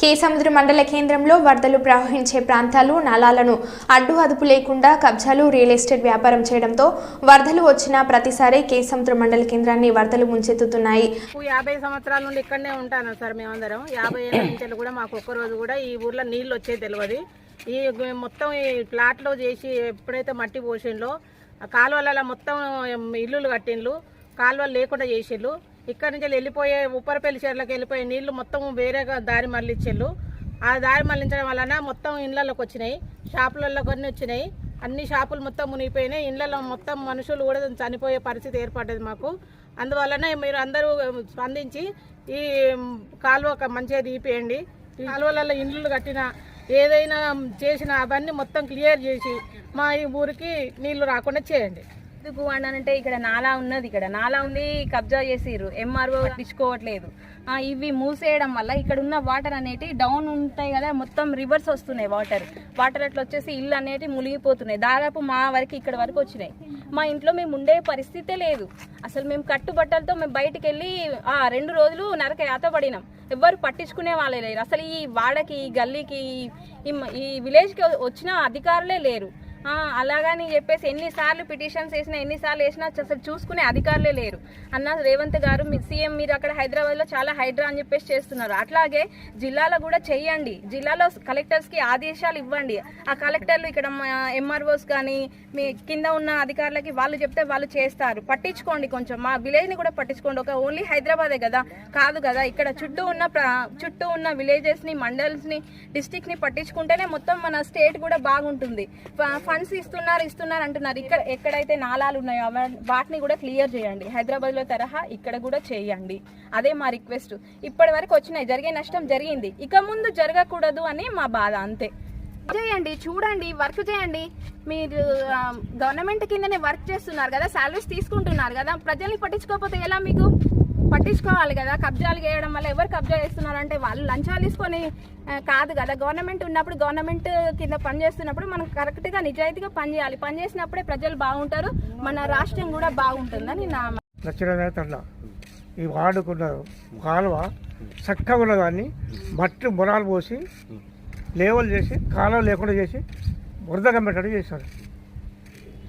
కేసముద్ర మండల కేంద్రంలో వరదలు ప్రవహించే ప్రాంతాలు నాలాలను అడ్డు అదుపు లేకుండా కబ్జాలు రియల్ ఎస్టేట్ వ్యాపారం చేయడంతో వరదలు వచ్చిన ప్రతిసారి కేసముద్ర మండల కేంద్రాన్ని వరదలు ముంచెత్తుతున్నాయి. యాభై సంవత్సరాల నుండి ఇక్కడనే ఉంటాను సార్ మేమందరం. యాభై ఏళ్ళ నుంచి కూడా మాకు ఒక్క రోజు కూడా ఈ ఊర్లో నీళ్ళు వచ్చేది తెలియదు ఈ మొత్తం ఈ ప్లాట్లో చేసి ఎప్పుడైతే మట్టి పోసిండ్లో కాలువలలో మొత్తం ఇల్లులు కట్టిండ్లు కాలువలు లేకుండా చేసిండ్లు. ఇక్కడ నుంచి వెళ్ళిపోయే ఉప్పరపల్లి చెర్లకు వెళ్ళిపోయే నీళ్ళు మొత్తం వేరే దారి మళ్ళించారు ఆ దారి మళ్ళించడం వలన మొత్తం ఇండ్లలోకి వచ్చినాయి. షాపులలో కొన్ని వచ్చినాయి. అన్ని షాపులు మొత్తం మునిగిపోయినాయి. ఇండ్లలో మొత్తం మనుషులు కూడా చనిపోయే పరిస్థితి ఏర్పడ్డది మాకు. అందువలన మీరు అందరూ స్పందించి ఈ కాలువ మంచిగా తీపియండి. ఈ కాలువలలో ఇండ్లు కట్టిన ఏదైనా చేసిన అవన్నీ మొత్తం క్లియర్ చేసి మా ఈ ఊరికి నీళ్ళు రాకుండా చేయండి. ఎందుకు అని అంటే ఇక్కడ నాలా ఉన్నది ఇక్కడ. నాలా ఉంది కబ్జా చేసిర్రు. ఎంఆర్ఓ పట్టించుకోవట్లేదు. ఇవి మూసేయడం వల్ల ఇక్కడ ఉన్న వాటర్ అనేటి డౌన్ ఉంటాయి కదా మొత్తం రివర్స్ వస్తున్నాయి వాటర్. వాటర్ అట్లా వచ్చేసి ఇల్లు అనేటి మునిగిపోతున్నాయి. దాదాపు మా వరకు ఇక్కడ వరకు వచ్చినాయి. మా ఇంట్లో మేము ఉండే పరిస్థితే లేదు. అసలు మేము కట్టుబట్టలతో మేము బయటికి వెళ్ళి ఆ రెండు రోజులు నరక యాత పడినాం. ఎవ్వరు పట్టించుకునే వాళ్ళే లేరు. అసలు ఈ వాడకి ఈ గల్లీకి ఈ- విలేజ్కి వచ్చిన అధికారులే లేరు. అలాగని చెప్పేసి ఎన్నిసార్లు పిటిషన్స్ వేసినా ఎన్నిసార్లు వేసినా అసలు చూసుకునే అధికారులే లేరు. అన్న రేవంత్ గారు మీ సీఎం మీరు అక్కడ హైదరాబాద్లో చాలా హైడ్రా అని చెప్పేసి చేస్తున్నారు. అట్లాగే జిల్లాలో కూడా చెయ్యండి జిల్లాలో కలెక్టర్స్కి ఆదేశాలు ఇవ్వండి. ఆ కలెక్టర్లు ఇక్కడ ఎంఆర్ఓస్ కానీ మీ కింద ఉన్న అధికారులకి వాళ్ళు చెప్తే వాళ్ళు చేస్తారు. పట్టించుకోండి కొంచెం. మా విలేజ్ని కూడా పట్టించుకోండి. ఒక ఓన్లీ హైదరాబాదే కదా? కాదు కదా? ఇక్కడ చుట్టూ ఉన్న చుట్టూ ఉన్న విలేజెస్ని మండల్స్ని డిస్టిక్ని పట్టించుకుంటేనే మొత్తం మన స్టేట్ కూడా బాగుంటుంది. ఫండ్స్ ఇస్తున్నారు ఇస్తున్నారు అంటున్నారు. ఇక్కడ ఎక్కడైతే నాలాలు ఉన్నాయో వాటిని కూడా క్లియర్ చేయండి. హైదరాబాద్లో తరహా ఇక్కడ కూడా చేయండి. అదే మా రిక్వెస్ట్. ఇప్పటి వరకు వచ్చినాయి జరిగే నష్టం జరిగింది. ఇక ముందు జరగకూడదు అని మా బాధ అంతే. చేయండి చూడండి వర్క్ చేయండి. మీరు గవర్నమెంట్ కిందనే వర్క్ చేస్తున్నారు కదా సాలరీస్ తీసుకుంటున్నారు కదా ప్రజల్ని పట్టించుకోకపోతే ఎలా మీకు? పట్టించుకోవాలి కదా. కబ్జాలు చేయడం వల్ల ఎవరు కబ్జా చేస్తున్నారు అంటే వాళ్ళు లంచాలు తీసుకొని కాదు కదా. గవర్నమెంట్ ఉన్నప్పుడు గవర్నమెంట్ కింద పని చేస్తున్నప్పుడు మనం కరెక్ట్గా నిజాయితీగా పని చేయాలి. పని చేసినప్పుడే ప్రజలు బాగుంటారు. మన రాష్ట్రం కూడా బాగుంటుందని నా ఈ వాడుకున్న కాలువ చక్కగా ఉన్న దాన్ని. మట్టి మొరాలు పోసి లేవల్ చేసి కాలువ లేకుండా చేసి బురదగా పెట్టడం చేశారు.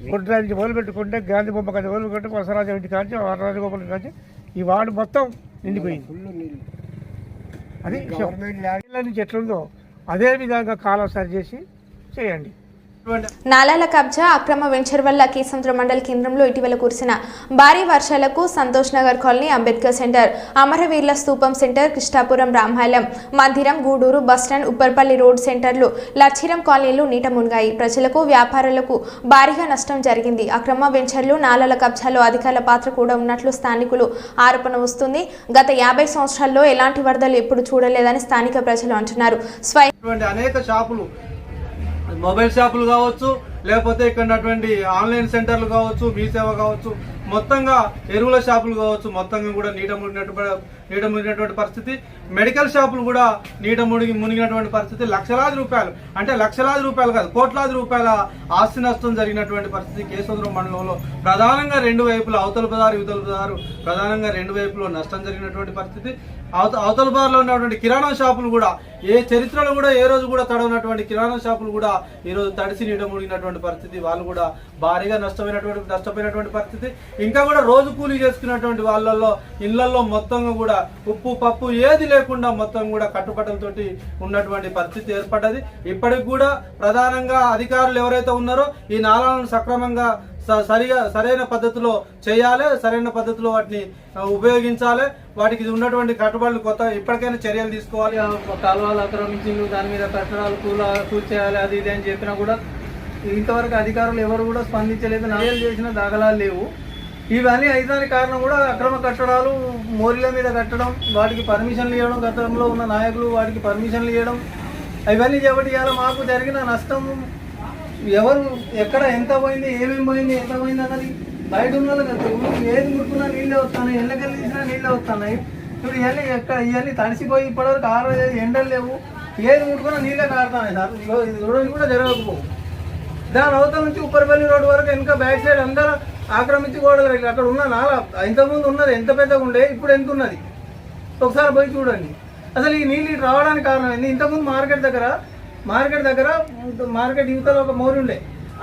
నుంచి మొదలు పెట్టుకుంటే గాంధీ బొమ్మ కానీ మొదలు పెట్టి వసరాజు ఇంటి కాంచి వరరాజు గోపాల కాంచి ఈ వార్డు మొత్తం నిండిపోయింది. అది నుంచి ఎట్లుందో అదే విధంగా కాలువ సరి చేసి చేయండి. నాలాల కబ్జా అక్రమ వెంచర్ వల్ల కేసంద్ర మండల కేంద్రంలో ఇటీవల కురిసిన భారీ వర్షాలకు సంతోష్ నగర్ కాలనీ అంబేద్కర్ సెంటర్ అమరవీర్ల స్తూపం సెంటర్ కృష్ణాపురం రామాలయం మందిరం గూడూరు బస్టాండ్ ఉప్పర్పల్లి రోడ్ సెంటర్లు లచ్చిరం కాలనీలు నీట మునిగాయి. ప్రజలకు వ్యాపారులకు భారీగా నష్టం జరిగింది. అక్రమ వెంచర్లు నాలాల కబ్జాలో అధికారుల పాత్ర కూడా ఉన్నట్లు స్థానికులు ఆరోపణ వస్తుంది. గత యాభై సంవత్సరాల్లో ఎలాంటి వరదలు ఎప్పుడు చూడలేదని స్థానిక ప్రజలు అంటున్నారు. స్వయం అనేక షాపులు మొబైల్ షాపులు కావచ్చు లేకపోతే ఇక్కడ ఆన్లైన్ సెంటర్లు కావచ్చు మీ సేవ కావచ్చు మొత్తంగా ఎరువుల షాపులు కావచ్చు మొత్తంగా కూడా నీట మునిగినటువంటి నీట మునిగినటువంటి పరిస్థితి. మెడికల్ షాపులు కూడా నీట మునిగి మునిగినటువంటి పరిస్థితి. లక్షలాది రూపాయలు. అంటే లక్షలాది రూపాయలు కాదు కోట్లాది రూపాయల ఆస్తి నష్టం జరిగినటువంటి పరిస్థితి కేశవరం మండలంలో. ప్రధానంగా రెండు వైపులు అవతల బజారు యువతల బజారు. ప్రధానంగా రెండు వైపులో నష్టం జరిగినటువంటి పరిస్థితి. అవత అవతల బార్లో ఉన్నటువంటి కిరాణా షాపులు కూడా ఏ చరిత్రలో కూడా ఏ రోజు కూడా తడవనటువంటి కిరాణా షాపులు కూడా ఈ రోజు తడిసి నీడ మునిగినటువంటి పరిస్థితి వాళ్ళు కూడా భారీగా నష్టమైనటువంటి నష్టపోయినటువంటి పరిస్థితి. ఇంకా కూడా రోజు కూలీ చేసుకున్నటువంటి వాళ్ళల్లో ఇళ్ళలో మొత్తంగా కూడా ఉప్పు పప్పు ఏది లేకుండా మొత్తం కూడా కట్టుబట్టలతోటి ఉన్నటువంటి పరిస్థితి ఏర్పడ్డది. ఇప్పటికి కూడా ప్రధానంగా అధికారులు ఎవరైతే ఉన్నారో ఈ నాళాలను సక్రమంగా సరిగా సరైన పద్ధతిలో చేయాలి సరైన పద్ధతిలో వాటిని ఉపయోగించాలి. వాటికి ఉన్నటువంటి కట్టుబడులు కొత్త ఇప్పటికైనా చర్యలు తీసుకోవాలి. కాలువలు ఆక్రమించింది దాని మీద కట్టడాలు కూల కూర్చేయాలి అది ఇది అని చెప్పినా కూడా ఇంతవరకు అధికారులు ఎవరు కూడా స్పందించలేదు. నాయలు చేసిన దాఖలాలు లేవు. ఇవన్నీ అయితే కారణం కూడా అక్రమ కట్టడాలు మోరీల మీద కట్టడం వాటికి పర్మిషన్లు ఇవ్వడం గతంలో ఉన్న నాయకులు వాటికి పర్మిషన్లు ఇవ్వడం ఇవన్నీ చేపట్టి ఇవాళ మాకు జరిగిన నష్టం ఎవరు ఎక్కడ ఎంత పోయింది ఏమేమి పోయింది ఎంత పోయింది అన్నది బయట ఉన్న వాళ్ళకి ఏది ముట్టుకున్నా నీళ్ళే వస్తున్నాయి ఎండకెళ్ళి తీసినా నీళ్ళే వస్తున్నాయి. ఇప్పుడు ఇవన్నీ ఎక్కడ ఇవన్నీ తడిసిపోయి ఇప్పటివరకు ఆరు ఎండలు లేవు. ఏది ముట్టుకున్నా నీళ్ళే కారుతున్నాయి సార్. రోజు కూడా జరగకపోవు. దాని అవతల నుంచి ఉప్పరపల్లి రోడ్డు వరకు వెనుక బ్యాక్ సైడ్ అందరూ ఆక్రమించి గోడలు అక్కడ ఉన్న నాలా ఇంతకుముందు ఉన్నది ఎంత పెద్దగా ఉండే ఇప్పుడు ఎంత ఉన్నది? ఒకసారి పోయి చూడండి. అసలు ఈ నీళ్ళు రావడానికి కారణం ఏంది? ఇంతకుముందు మార్కెట్ దగ్గర మార్కెట్ దగ్గర మార్కెట్ యువతలో ఒక మోరి ఉండే.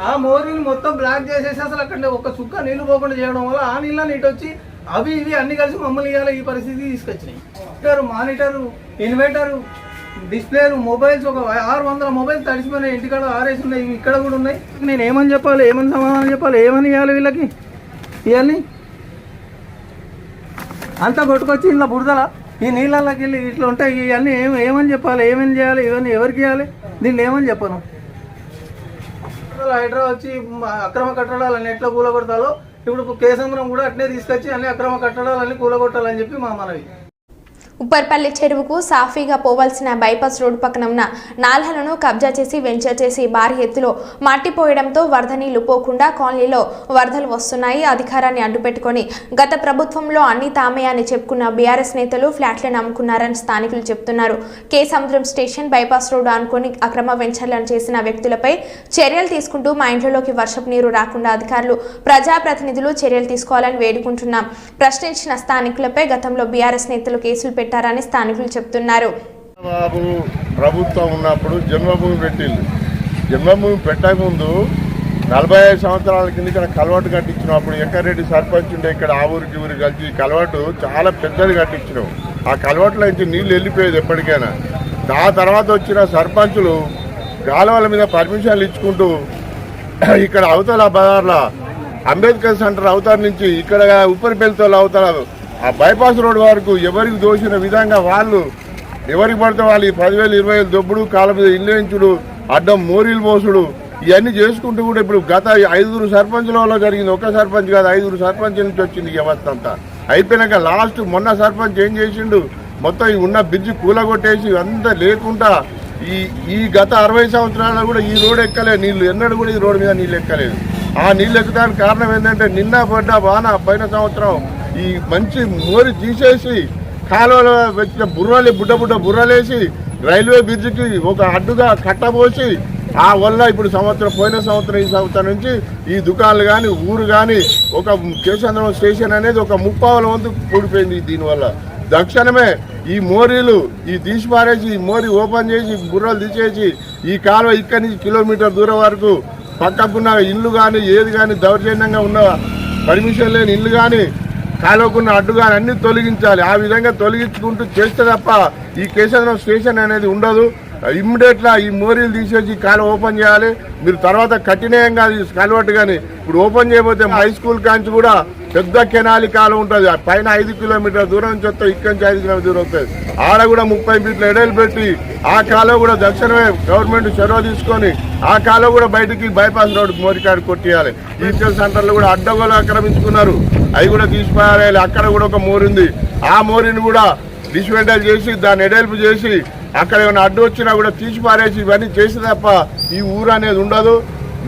ఆ మోరిని మొత్తం బ్లాక్ చేసేసి అసలు అక్కడ ఒక చుక్క నీళ్ళు పోకుండా చేయడం వల్ల ఆ నీళ్ళని ఇటు వచ్చి అవి ఇవి అన్ని కలిసి మమ్మల్ని ఇవాళ ఈ పరిస్థితి తీసుకొచ్చినాయి. మానిటర్ మానిటరు ఇన్వర్టరు డిస్ప్లేలు మొబైల్స్ ఒక ఆరు వందల మొబైల్స్ తడిసిపోయినాయి ఇంటికాడ ఆరేసి ఉన్నాయి ఇవి ఇక్కడ కూడా ఉన్నాయి. నేను ఏమని చెప్పాలి ఏమని సమాధానం చెప్పాలి ఏమని ఇవ్వాలి వీళ్ళకి? ఇవన్నీ? అంతా కొట్టుకొచ్చి ఇంట్లో బురదల. ఈ నీళ్ళకి వెళ్ళి ఇట్లా ఉంటాయి ఇవన్నీ ఏం ఏమని చెప్పాలి ఏమని చేయాలి ఇవన్నీ ఎవరికి ఇవ్వాలి? దీన్ని ఏమని చెప్పను? హైడ్రా వచ్చి అక్రమ కట్టడాలని ఎట్లా కూలగొడతాలో ఇప్పుడు కేసంద్రం కూడా అట్నే తీసుకొచ్చి అన్ని అక్రమ కట్టడాలన్నీ కూలగొట్టాలని చెప్పి మా మనవి. ఉప్పర్పల్లి చెరువుకు సాఫీగా పోవాల్సిన బైపాస్ రోడ్డు పక్కన ఉన్న నాల్హలను కబ్జా చేసి వెంచర్ చేసి భారీ ఎత్తులో మట్టి పోయడంతో వరద నీళ్ళు పోకుండా కాలనీలో వరదలు వస్తున్నాయి. అధికారాన్ని అడ్డుపెట్టుకొని గత ప్రభుత్వంలో అన్ని తామే అని చెప్పుకున్న బీఆర్ఎస్ నేతలు ఫ్లాట్లను అమ్ముకున్నారని స్థానికులు చెప్తున్నారు. కే. సముద్రం స్టేషన్ బైపాస్ రోడ్డు అనుకొని అక్రమ వెంచర్లను చేసిన వ్యక్తులపై చర్యలు తీసుకుంటూ మా ఇంట్లోకి వర్షపు నీరు రాకుండా అధికారులు ప్రజాప్రతినిధులు చర్యలు తీసుకోవాలని వేడుకుంటున్నాం. ప్రశ్నించిన స్థానికులపై గతంలో బీఆర్ఎస్ నేతలు కేసులు పెట్టారని స్థానికులు చెప్తున్నారు. బాబు ప్రభుత్వం ఉన్నప్పుడు జన్మభూమి పెట్టింది జన్మభూమి పెట్టకముందు నలభై ఐదు సంవత్సరాల కింద ఇక్కడ కలవాటు కట్టించినప్పుడు ఎక్కరెడ్డి సర్పంచ్ ఉండే ఇక్కడ ఆ ఊరికి ఊరికి కలిసి కలవాటు చాలా పెద్దది కట్టించినాం. ఆ కలవాటులో నుంచి నీళ్ళు వెళ్ళిపోయేది ఎప్పటికైనా. ఆ తర్వాత వచ్చిన సర్పంచులు గాలవల మీద పర్మిషన్లు ఇచ్చుకుంటూ ఇక్కడ అవతల బజార్ల అంబేద్కర్ సెంటర్ అవతల నుంచి ఇక్కడ ఉప్పరిపల్లితో అవతల ఆ బైపాస్ రోడ్ వరకు ఎవరికి దోచిన విధంగా వాళ్ళు ఎవరికి పడితే వాళ్ళు ఈ పదివేలు ఇరవై వేలు దొబ్బుడు కాళ్ళ మీద ఇల్లేంచుడు అడ్డం మోరీలు పోసుడు ఇవన్నీ చేసుకుంటూ కూడా ఇప్పుడు గత ఐదుగురు సర్పంచుల జరిగింది. ఒక సర్పంచ్ కాదు ఐదుగురు సర్పంచ్ నుంచి వచ్చింది వ్యవస్థ అంతా. అయిపోయినాక లాస్ట్ మొన్న సర్పంచ్ ఏం చేసిండు? మొత్తం ఉన్న బ్రిడ్జి కూలగొట్టేసి అంతా లేకుండా ఈ ఈ గత అరవై సంవత్సరాల్లో కూడా ఈ రోడ్ ఎక్కలేదు. నీళ్ళు ఎన్నడూ కూడా ఈ రోడ్డు మీద నీళ్ళు ఎక్కలేదు. ఆ నీళ్ళు ఎక్కడానికి కారణం ఏంటంటే నిన్న పడ్డ వాన పోయిన సంవత్సరం ఈ మంచి మోరి తీసేసి కాలువలో వచ్చిన బుర్రలు బుడ్డ బుడ్డ బుర్రలేసి రైల్వే బ్రిడ్జికి ఒక అడ్డుగా కట్టబోసి ఆ వల్ల ఇప్పుడు సంవత్సరం పోయిన సంవత్సరం ఈ సంవత్సరం నుంచి ఈ దుకాణాలు కానీ ఊరు కానీ ఒక కేశంద్రం స్టేషన్ అనేది ఒక ముప్పావల వంతు కూడిపోయింది దీనివల్ల. దక్షిణమే ఈ మోరీలు ఈ తీసి పారేసి ఈ మోరీ ఓపెన్ చేసి బుర్రలు తీసేసి ఈ కాలువ ఇక్కడి నుంచి కిలోమీటర్ దూరం వరకు పక్కకున్న ఇల్లు కానీ ఏది కానీ దౌర్జన్యంగా ఉన్న పర్మిషన్ లేని ఇల్లు కానీ కాలువకున్న అడ్డుగాలన్నీ తొలగించాలి. ఆ విధంగా తొలగించుకుంటూ చేస్తే తప్ప ఈ కేశంద్రం స్టేషన్ అనేది ఉండదు. ఇమ్మీడియట్గా ఈ మోరీలు తీసేసి కాలువ ఓపెన్ చేయాలి. మీరు తర్వాత కఠినంగా కలవట్టు కానీ ఇప్పుడు ఓపెన్ చేయబోతే హై స్కూల్ కాంచి కూడా పెద్ద కెనాలి కాలం ఉంటుంది. ఆ పైన ఐదు కిలోమీటర్ దూరం నుంచి వస్తే ఇక్కడి నుంచి ఐదు కిలోమీటర్ దూరం వస్తుంది ఆడ కూడా ముప్పై మీటర్ల ఎడలు పెట్టి ఆ కాలం కూడా దక్షిణమే గవర్నమెంట్ చొరవ తీసుకొని ఆ కాలం కూడా బయటికి బైపాస్ రోడ్ మోరికాడు కొట్టేయాలి. ఈచల్ సెంటర్లు కూడా అడ్డగోలు ఆక్రమించుకున్నారు. అవి కూడా తీసిపారేయాలి. అక్కడ కూడా ఒక మోరింది ఆ మోరిని కూడా డిస్మెంటల్ చేసి దాన్ని ఎడల్పు చేసి అక్కడ ఏమైనా అడ్డు వచ్చినా కూడా తీసిపారేసి ఇవన్నీ చేసి తప్ప ఈ ఊరు అనేది ఉండదు.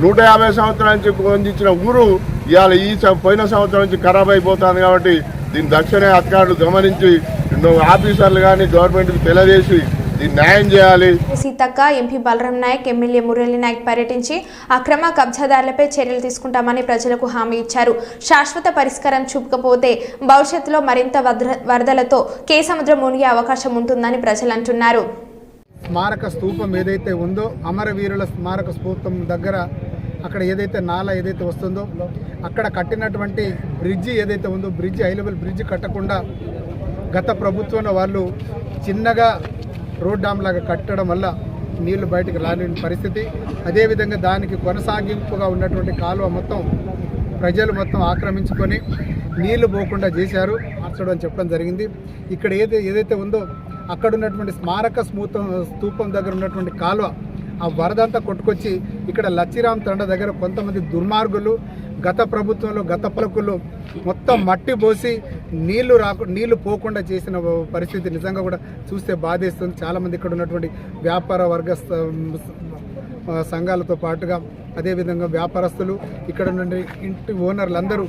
నూట యాభై సంవత్సరాల నుంచి పొందించిన ఊరు ఇవాళ ఈ పోయిన సంవత్సరం నుంచి ఖరాబ్ అయిపోతుంది కాబట్టి దీని దక్షిణ అధికారులు గమనించి ఆఫీసర్లు కానీ గవర్నమెంట్కి తెలియజేసి దీన్ని న్యాయం చేయాలి. సీతక్క ఎంపీ బలరాం నాయక్ ఎమ్మెల్యే మురళీ నాయక్ పర్యటించి అక్రమ కబ్జాదారులపై చర్యలు తీసుకుంటామని ప్రజలకు హామీ ఇచ్చారు. శాశ్వత పరిష్కారం చూపకపోతే భవిష్యత్తులో మరింత వద్ర- వరదలతో కేసముద్రం మునిగే అవకాశం ఉంటుందని ప్రజలు అంటున్నారు. స్మారక స్తూపం ఏదైతే ఉందో అమరవీరుల స్మారక స్తూపం దగ్గర అక్కడ ఏదైతే నాల ఏదైతే వస్తుందో అక్కడ కట్టినటువంటి బ్రిడ్జి ఏదైతే ఉందో బ్రిడ్జి హై లెవెల్ బ్రిడ్జి కట్టకుండా గత ప్రభుత్వంలో వాళ్ళు చిన్నగా రోడ్ డామ్ లాగా కట్టడం వల్ల నీళ్ళు బయటకు రాలేని పరిస్థితి. అదేవిధంగా దానికి కొనసాగింపుగా ఉన్నటువంటి కాలువ మొత్తం ప్రజలు మొత్తం ఆక్రమించుకొని నీళ్ళు పోకుండా చేశారు. మార్చడం అని చెప్పడం జరిగింది. ఇక్కడ ఏదైతే ఏదైతే ఉందో అక్కడ ఉన్నటువంటి స్మారక స్మూతం స్తూపం దగ్గర ఉన్నటువంటి కాలువ ఆ వరదంతా కొట్టుకొచ్చి ఇక్కడ లచ్చిరామ్ తండ దగ్గర కొంతమంది దుర్మార్గులు గత ప్రభుత్వంలో గత పలుకులు మొత్తం మట్టి పోసి నీళ్ళు రాకు నీళ్ళు పోకుండా చేసిన పరిస్థితి నిజంగా కూడా చూస్తే బాధేస్తుంది. చాలామంది ఇక్కడ ఉన్నటువంటి వ్యాపార వర్గ సంఘాలతో పాటుగా అదేవిధంగా వ్యాపారస్తులు ఇక్కడ నుండి ఇంటి ఓనర్లు అందరూ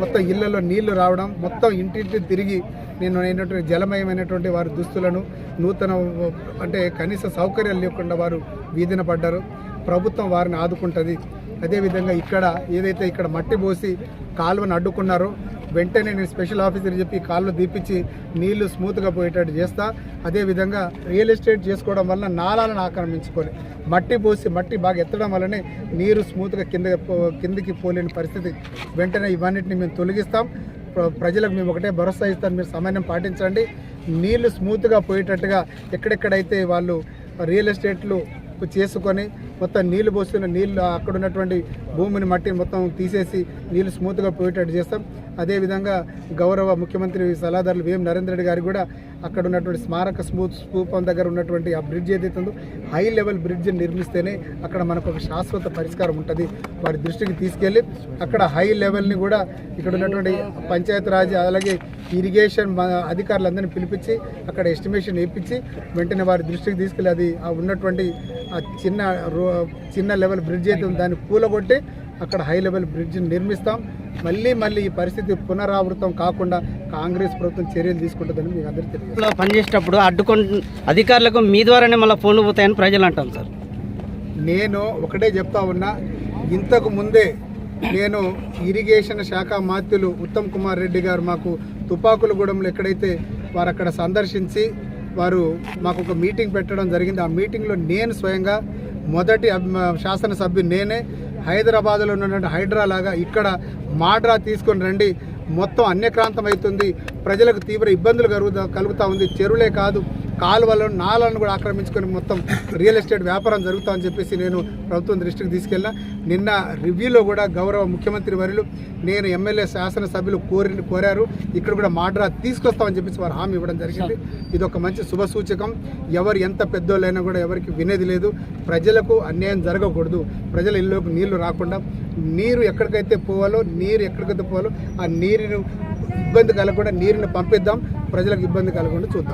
మొత్తం ఇళ్ళలో నీళ్ళు రావడం మొత్తం ఇంటింటి తిరిగి నేను అయినటువంటి జలమయమైనటువంటి వారి దుస్తులను నూతన అంటే కనీస సౌకర్యాలు లేకుండా వారు వీధిన పడ్డారు. ప్రభుత్వం వారిని ఆదుకుంటుంది. అదేవిధంగా ఇక్కడ ఏదైతే ఇక్కడ మట్టి పోసి కాలువను అడ్డుకున్నారో వెంటనే నేను స్పెషల్ ఆఫీసర్ చెప్పి కాళ్ళు దీపించి నీళ్ళు స్మూత్గా పోయేటట్టు చేస్తా. అదేవిధంగా రియల్ ఎస్టేట్ చేసుకోవడం వల్ల నాళాలను ఆక్రమించుకొని మట్టి పోసి మట్టి బాగా ఎత్తడం వల్లనే నీరు స్మూత్గా కింద కిందికి పోలేని పరిస్థితి. వెంటనే ఇవన్నిటిని మేము తొలగిస్తాం. ప్ర- ప్రజలకు మేము ఒకటే భరోసా ఇస్తాం మీరు సమన్వయం పాటించండి. నీళ్ళు స్మూత్గా పోయేటట్టుగా ఎక్కడెక్కడైతే వాళ్ళు రియల్ ఎస్టేట్లు చేసుకొని మొత్తం నీళ్ళు పోస్తున్న నీళ్ళు అక్కడ ఉన్నటువంటి భూమిని మట్టిని మొత్తం తీసేసి నీళ్ళు స్మూత్గా పోయేటట్టు చేస్తాం. అదేవిధంగా గౌరవ ముఖ్యమంత్రి సలహాదారులు విఎం నరేంద్ర రెడ్డి గారు కూడా అక్కడ ఉన్నటువంటి స్మారక స్మూత్ స్థూపం దగ్గర ఉన్నటువంటి ఆ బ్రిడ్జ్ ఏదైతే ఉందో హై లెవెల్ బ్రిడ్జ్ నిర్మిస్తేనే అక్కడ మనకు ఒక శాశ్వత పరిష్కారం ఉంటుంది వారి దృష్టికి తీసుకెళ్ళి అక్కడ హై లెవెల్ని కూడా ఇక్కడ ఉన్నటువంటి పంచాయతీరాజ్ అలాగే ఇరిగేషన్ అధికారులందరినీ పిలిపించి అక్కడ ఎస్టిమేషన్ వేయించి వెంటనే వారి దృష్టికి తీసుకెళ్ళి అది ఆ ఉన్నటువంటి ఆ చిన్న రో చిన్న లెవెల్ బ్రిడ్జ్ అయితే ఉందో దాన్ని కూలగొట్టి అక్కడ హై లెవెల్ బ్రిడ్జ్ నిర్మిస్తాం. మళ్ళీ మళ్ళీ ఈ పరిస్థితి పునరావృతం కాకుండా కాంగ్రెస్ ప్రభుత్వం చర్యలు తీసుకుంటుందని మీకు అందరికీ తెలియదు పనిచేసేటప్పుడు అడ్డుకొని అధికారులకు మీ ద్వారానే మళ్ళీ ఫోన్లు పోతాయని ప్రజలు అంటాం సార్. నేను ఒకటే చెప్తా ఉన్నా ఇంతకు ముందే నేను ఇరిగేషన్ శాఖ మాత్యులు ఉత్తమ్ కుమార్ రెడ్డి గారు మాకు తుపాకులగూడెంలో ఎక్కడైతే వారు అక్కడ సందర్శించి వారు మాకు ఒక మీటింగ్ పెట్టడం జరిగింది. ఆ మీటింగ్లో నేను స్వయంగా మొదటి శాసనసభ్యుడు నేనే హైదరాబాద్లో ఉన్నటువంటి హైడ్రా లాగా ఇక్కడ మాడ్రా తీసుకొని రండి. మొత్తం అన్యక్రాంతం అవుతుంది ప్రజలకు తీవ్ర ఇబ్బందులు కలుగుతా ఉంది. చెరువులే కాదు. కాలువలను నాలను కూడా ఆక్రమించుకొని మొత్తం రియల్ ఎస్టేట్ వ్యాపారం జరుగుతుందని చెప్పేసి నేను ప్రభుత్వం దృష్టికి తీసుకెళ్ళిన నిన్న రివ్యూలో కూడా గౌరవ ముఖ్యమంత్రి వర్యులు నేను ఎమ్మెల్యే శాసనసభ్యులు కోరి కోరారు ఇక్కడ కూడా మాడ్రా తీసుకొస్తామని చెప్పేసి వారు హామీ ఇవ్వడం జరిగింది ఇది ఒక మంచి శుభ సూచకం ఎవరు ఎంత పెద్దోళ్ళైనా కూడా ఎవరికి వినేది లేదు ప్రజలకు అన్యాయం జరగకూడదు ప్రజల ఇల్లులోకి నీళ్ళు రాకుండా నీరు ఎక్కడికైతే పోవాలో నీరు ఎక్కడికైతే పోవాలో ఆ నీరును ఇబ్బంది కలగకుండా నీరుని పంపిద్దాం ప్రజలకు ఇబ్బంది కలగకుండా చూద్దాం